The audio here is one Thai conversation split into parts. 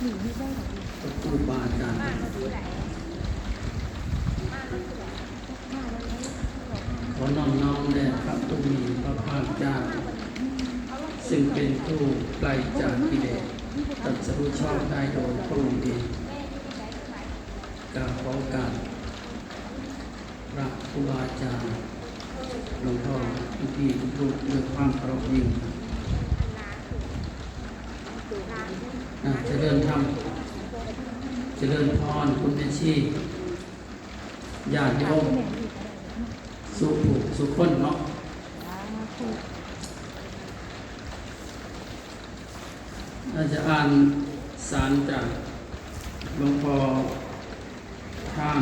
ตูบาอาจารย์ขอน้อมน้อมแด่พระผู้มีพระภาคเจ้า ซึ่งเป็นผู้ไกลจากกิเลสตรัสรู้ชอบได้โดยพระองค์เองกราบขอกาสพระครูบาอาจารย์หลวงพ่อทุกที่ทุกรูปด้วยความเคารพยิ่งอะ เจะเดินทำเจะเดินพรคุณแม่ชีญาติโยมสุขสุขคนเนาะอาจะอ่านสารจากหลวงพ่อท่าน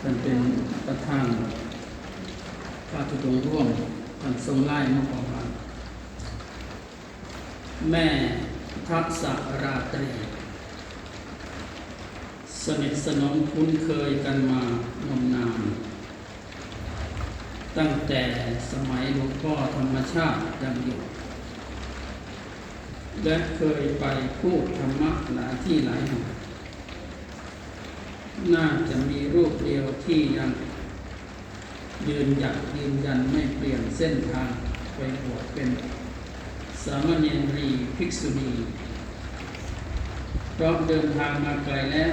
ท่านเป็นประธานพระธุดงร่วมท่านทรงไล่มาบอกว่า แม่ทักษะราตรี สนิทสนมคุ้นเคยกันมานมนาน ตั้งแต่สมัยหลวงพ่อธรรมชาติยังอยู่และเคยไปพูดธรรมะหลายที่หลายแห่งน่าจะมีรูปเดียวที่ยังยืนหยัดยืนยันไม่เปลี่ยนเส้นทางไปบวชเป็นามเณรีภิกษุณีเพราะเดินทางมาไกลแล้ว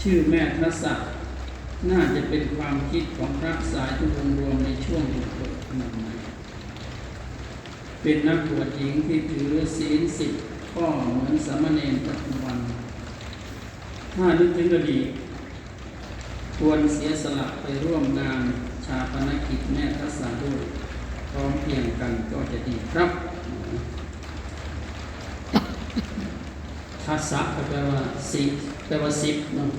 ชื่อแม่ทัศศักดิ์น่าจะเป็นความคิดของพระสายทุวงรวมในช่วงบุกเบิกใหม่ๆเป็นนักบวชหญิงที่ถือศีลสิบข้อเหมือนสามเณรปัจจุบัน ถ้านึกถึงอดีตควรเสียสละไปร่วมงานชาปนกิจแม่ทัศสาด้วย เพรียงกันก็จะดีครับทัศะก็แปลว่าสิบแปลว่าสิบเนาะ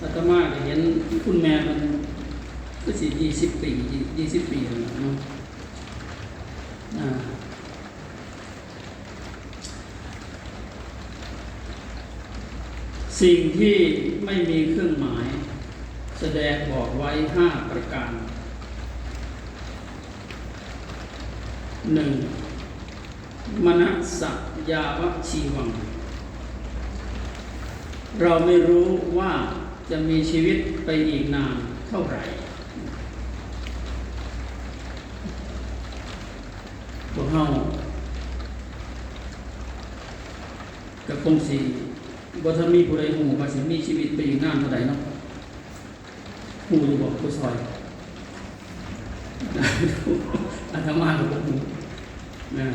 อาตมาเห็นคุณแม่มันก็สิยี่สิบปียี่สิบปีแล้วเนาะสิ่งที่ไม่มีเครื่องหมาย แสดงบอกไว้ห้าประการหนึ่งมณสัยาวชีวัง เราไม่รู้ว่าจะมีชีวิตไปอีกนานเท่าไหร่พวกเรากับคงสีบ่ถ้ามีผู้ใดหูว่าสิมีชีวิตไปอีกนานเท่าไหร่เนาะ หูอยู่บอกผู้ซอยอาตมาหลวงปู่นะ